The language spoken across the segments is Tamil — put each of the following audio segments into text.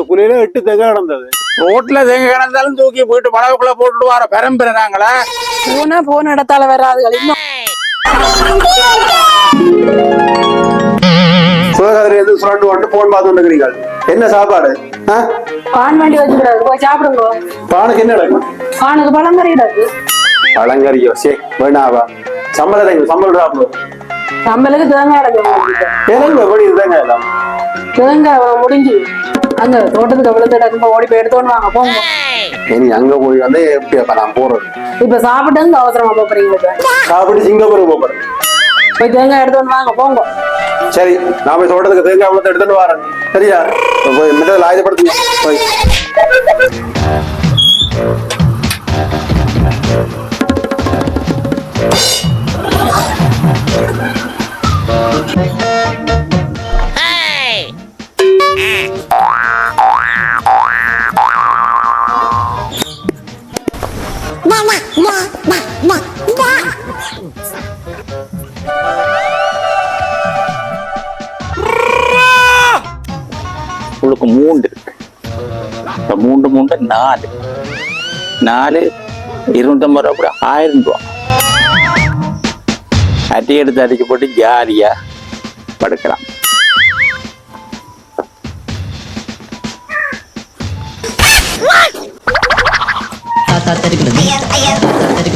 இந்த குழியில எட்டு தெங்க கிடந்தது. ரோட்ல தேங்க கிடந்தாலும் தூக்கி போயிட்டு பழகுக்குள்ள போட்டுட்டு வர பரம்பரை நாங்களா? போனா போன இடத்தால இன்னும். சிவகாதிரி எது சுரண்டு கொண்டு போன் பார்த்து கொண்டிருக்கிறீங்க என்ன சாப்பாடு? ஆ? பான் வண்டி வச்சுக்கிறாரு. போய் சாப்பிடுங்க. பானுக்கு என்ன நடக்கும் பானுக்கு பழம் கறியிடாது பழங்கறியோ? சே வேணாவா சம்பளம் சம்பளம் சாப்பிடுவோம் நம்மளுக்கு தேங்காய் எப்படி இதுதாங்க எல்லாம். தேங்காய் முடிஞ்சு அங்க தோட்டத்துக்கு விழுந்து கிடக்கும்போது ஓடி போய் எடுத்தோன்னு வாங்க போங்க. இனி அங்க போய் வந்து எப்படி அப்ப நான் போறது? இப்ப சாப்பிட்டு அவசரமா போறீங்க. சாப்பிட்டு சிங்கப்பூர் போறேன். போய் தேங்காய் எடுத்தோன்னு வாங்க போங்க. சரி நான் போய் தோட்டத்துக்கு தேங்காய் பழத்தை எடுத்துட்டு வரேன். சரியா? போய் மிட்டதில் ஆயுதப்படுத்துங்க போய். உங்களுக்கு மூன்று இருக்கு இப்ப மூன்று மூன்று நாலு நாலு இருநூத்தம்பது ரூபா கூட ஆயிரம் ரூபா அட்டி எடுத்து அடிச்சு போட்டு ஜாலியா படுக்கலாம் தாத்தா தெரிக்கிறது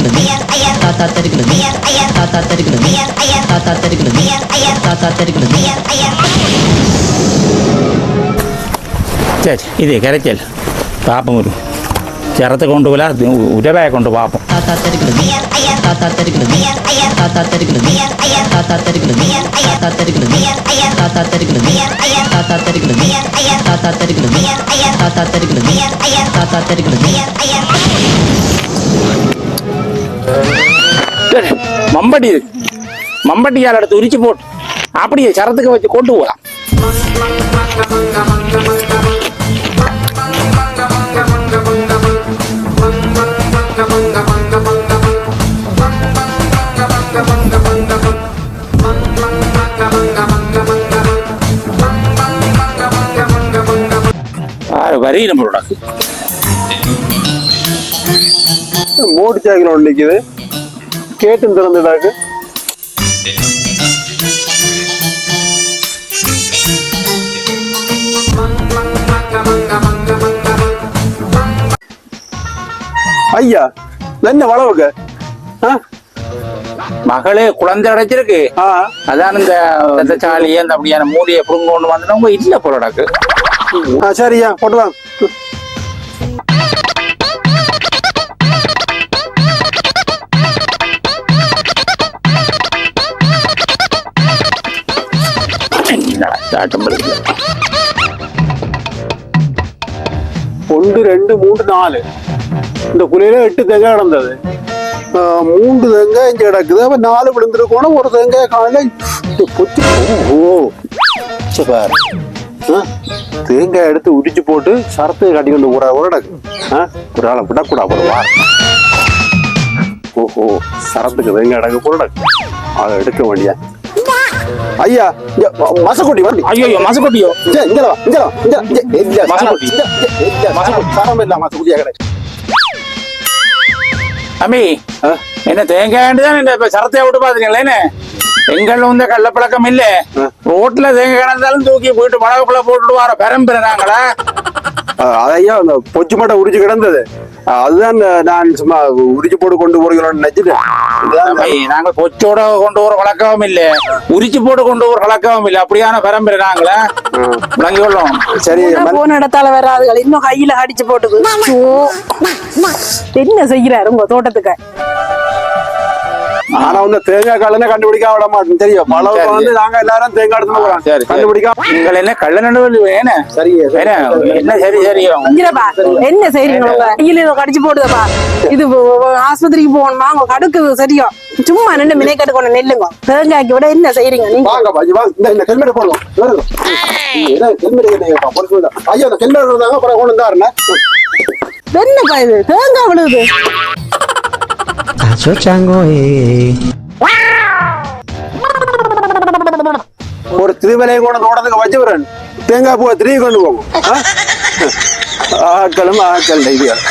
தாத்தா தாத்தா தெரிகிறது தாத்தா தெரிகிறது தாத்தா தெரிகிறது தாத்தா தெரிகிறது சரி இது கரைச்சல் பாப்பம் ஒரு ചിറത്ത് കൊണ്ടുപോല ഉരവായ കൊണ്ട് പാപ്പം தாத்தா தெரிகிறது சரி, மம்பட்டி இருக்கு. மம்பட்டியால் எடுத்து உரிச்சு போட்டு அப்படியே சரத்துக்கு வச்சு கொண்டு போகலாம் ஆறு வரி நம்மளோட மூட்டு சாக்கில் நிற்குது கேட்டும் திறந்துடாக்கு ஐயா என்ன வளவுக்கு மகளே குழந்தை அடைச்சிருக்கு அதான் இந்த சாலி அந்த அப்படியான மூடியை புடுங்க கொண்டு வந்தவங்க இல்ல போலடாக்கு. ஆ சரியா போட்டு வாங்க என்னடா ஒன்று ரெண்டு மூன்று நாலு. இந்த குழியில எட்டு தேங்காய் கிடந்தது. மூன்று தேங்காய் இங்க கிடக்குது. அப்போ நாலு விழுந்திருக்கோணும் ஒரு தேங்காய் காலை இந்த பொத்தி ஓ சரி தேங்காய் எடுத்து உரிச்சு போட்டு சரத்து கட்டி கொண்டு ஒரு உரடக்கு ஆ, ஒரு ஆளை விடக்கூடாது ஒரு வாரம் ஓஹோ சரத்துக்கு தேங்காய் கிடக்கு போல அதை எடுக்க வேண்டிய ஐயா மசக்குட்டி வரடி ஐயோ மசக்குட்டியோ இங்க வா இங்க வா இங்க மசக்குட்டி மசக்குட்டி இல்ல மசக்குட்டியா என்ன தேங்காய்தான் இந்த சரத்தைய விட்டு பாத்துக்கீங்களேன்னு எங்கள்ல வந்து கள்ளப்பழக்கம் இல்ல. ரோட்ல தேங்காய் கிடந்தாலும் தூக்கி போயிட்டு மிளகு பிள்ளை போட்டுட்டு வர பெரம்பிற நாங்களா அதையா பொச்சு மட்டை உரிச்சு கிடந்தது. அதுதான் நான் சும்மா உரிச்சு போட்டு கொண்டு போறீங்களோன்னு நினைச்சிட்டேன் நாங்க பொச்சோட கொண்டு வர வழக்கவும் இல்ல. உரிச்சு போட்டு கொண்டு வர வழக்கவும் இல்ல. அப்படியான பரம்பரை நாங்களா. விளங்கி கொள்ளும். சரி போனா இடத்தால வராதுகள். இன்னும் கையில அடிச்சு போட்டுது ஓ. என்ன செய்யறாரு உங்க தோட்டத்துக்கு ஆனா வந்து தேங்காய் காலன்னு கண்டுபிடிக்க விட மாட்டேன். தெரியும். பழம் சரி. வந்து நாங்க எல்லாரும் தேங்காய் எடுத்து போறோம். கண்டுபிடிக்க நீங்கள் என்ன கள்ள நடுவில் என்ன? சரி என்ன என்ன சரி சரி. என்ன செய்றீங்க கையில கடிச்சு போடுதப்பா. இது ஆஸ்பத்திரிக்கு போகணுமா? உங்க கடுக்கு சரியா சும்மா நின்று மினை கட்டுக்கொண்டு நெல்லுங்க. தேங்காய்க்கு விட என்ன செய்றீங்க நீங்க? வாங்க பாஜி வாங்க இந்த ஹெல்மெட் போடுவோம் என்ன. ஐயா ஹெல்மெட் இருந்தாங்க அப்புறம் கொண்டு வந்தாருண்ணே. என்னப்பா இது? தேங்காய் விழுது Cacho chango, eh. ஒரு திருவிலை கூட தோட்டத்துக்கு வச்சவரன் தேங்காய் பூ திருவி கொண்டு போகும் ஆக்களும் ஆக்கள் தைரியம்.